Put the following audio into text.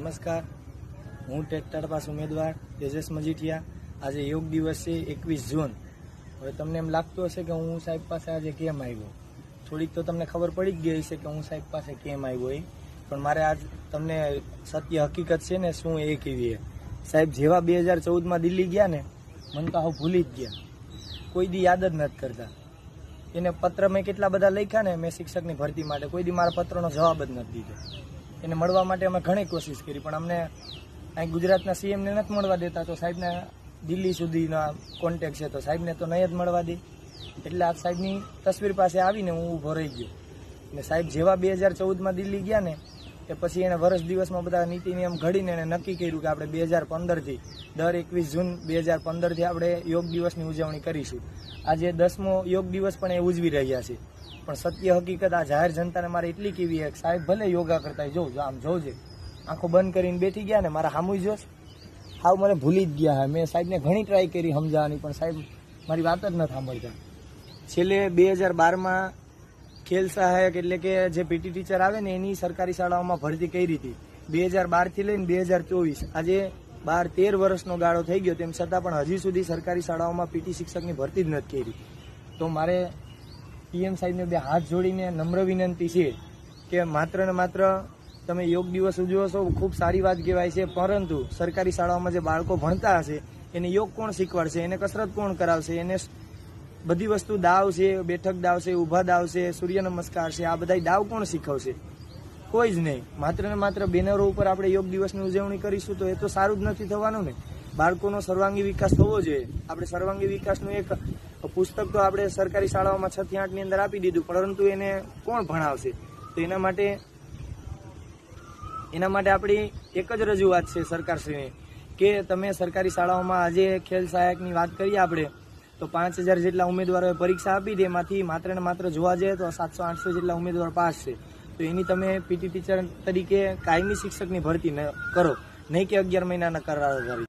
નમસ્કાર. હું tractor pass ઉમેદવાર તેજસ મજીઠિયા. આજે યોગ દિવસ છે એકવીસ જૂન. હવે તમને એમ લાગતું હશે કે હું સાહેબ પાસે આજે કેમ આવ્યો? થોડીક તો તમને ખબર પડી જ ગઈ છે કે હું સાહેબ પાસે કેમ આવ્યો એ. પણ મારે આજ તમને સત્ય હકીકત છે ને શું એ કેવી એ સાહેબ, જેવા બે હજાર ચૌદમાં દિલ્હી ગયા ને, મને તો હવે ભૂલી જ ગયા. કોઈ દી યાદ જ નથી કરતા. એને પત્ર મેં કેટલા બધા લખ્યા ને, મેં શિક્ષકની ભરતી માટે. કોઈ દી મારા પત્રનો જવાબ જ નથી દીધો. એને મળવા માટે અમે ઘણી કોશિશ કરી, પણ અમને અહીં ગુજરાતના સીએમને નથી મળવા દેતા, તો સાહેબને દિલ્હી સુધીના કોન્ટેક છે, તો સાહેબને તો નહીં જ મળવા દે. એટલે આ સાહેબની તસવીર પાસે આવીને હું ઊભો રહી ગયો. ને સાહેબ જેવા બે હજાર ચૌદમાં દિલ્હી ગયા ને એ પછી એને વર્ષ દિવસમાં બધા નીતિ નિયમ ઘડીને એને નક્કી કર્યું કે આપણે બે હજાર પંદરથી, દર એકવીસ જૂન બે હજાર પંદરથી આપણે યોગ દિવસની ઉજવણી કરીશું. આજે દસમો યોગ દિવસ પણ એ ઉજવી રહ્યા છે. પણ સત્ય હકીકત આ જાહેર જનતાને મારે એટલી કેવી એક સાહેબ ભલે યોગા કરતા જોઉં આમ જોજે આંખો બંધ કરીને બેઠી ગયા ને, મારા હામું જોશ. હાવ મને ભૂલી જ ગયા મેં સાહેબને ઘણી ટ્રાય કરી સમજાવવાની, પણ સાહેબ મારી વાત જ ન સાંભળતા. છેલ્લે બે હજાર બારમાં ખેલ સહાયક એટલે કે જે પીટી ટીચર આવે ને, એની સરકારી શાળાઓમાં ભરતી કરી હતી. બે હજાર બારથી લઈને બે હજાર ચોવીસ. આજે બાર તેર વર્ષનો ગાળો થઈ ગયો, તેમ છતાં પણ હજી સુધી સરકારી શાળાઓમાં પીટી શિક્ષકની ભરતી જ નથી કરી. તો મારે પીએમ સાહેબને બે હાથ જોડીને નમ્ર વિનંતી છે કે માત્ર ને માત્ર તમે યોગ દિવસ ઉજવો છો, ખૂબ સારી વાત કહેવાય છે, પરંતુ સરકારી શાળાઓમાં જે બાળકો ભણતા હશે, એને યોગ કોણ શીખવાડશે, એને કસરત કોણ કરાવશે, એને બધી વસ્તુ દાવ છે, બેઠક દાવ છે, ઊભા દાવ છે, સૂર્ય નમસ્કાર છે, આ બધા દાવ કોણ શીખવશે? કોઈ જ નહીં. માત્ર ને માત્ર બેનરો ઉપર આપણે યોગ દિવસની ઉજવણી કરીશું તો એ તો સારું જ નથી થવાનું ને. બાળકોનો સર્વાંગી વિકાસ થવો જોઈએ. આપણે સર્વાંગી વિકાસનું એક પુસ્તક તો આપણે સરકારી શાળાઓમાં છ થી આઠની અંદર આપી દીધું, પરંતુ એને કોણ ભણાવશે? તો એના માટે એના માટે આપણી એક જ રજૂઆત છે સરકારશ્રીને, કે તમે સરકારી શાળાઓમાં આજે ખેલ સહાયકની વાત કરીએ આપણે, તો પાંચ હજાર જેટલા ઉમેદવારોએ પરીક્ષા આપી દે, એમાંથી માત્ર ને માત્ર જોવા જઈએ તો સાતસો આઠસો જેટલા ઉમેદવાર પાસ છે. તો એની તમે પીટી ટીચર તરીકે કાયમી શિક્ષકની ભરતી કરો, નહીં કે અગિયાર મહિનાના કરાર આધારિત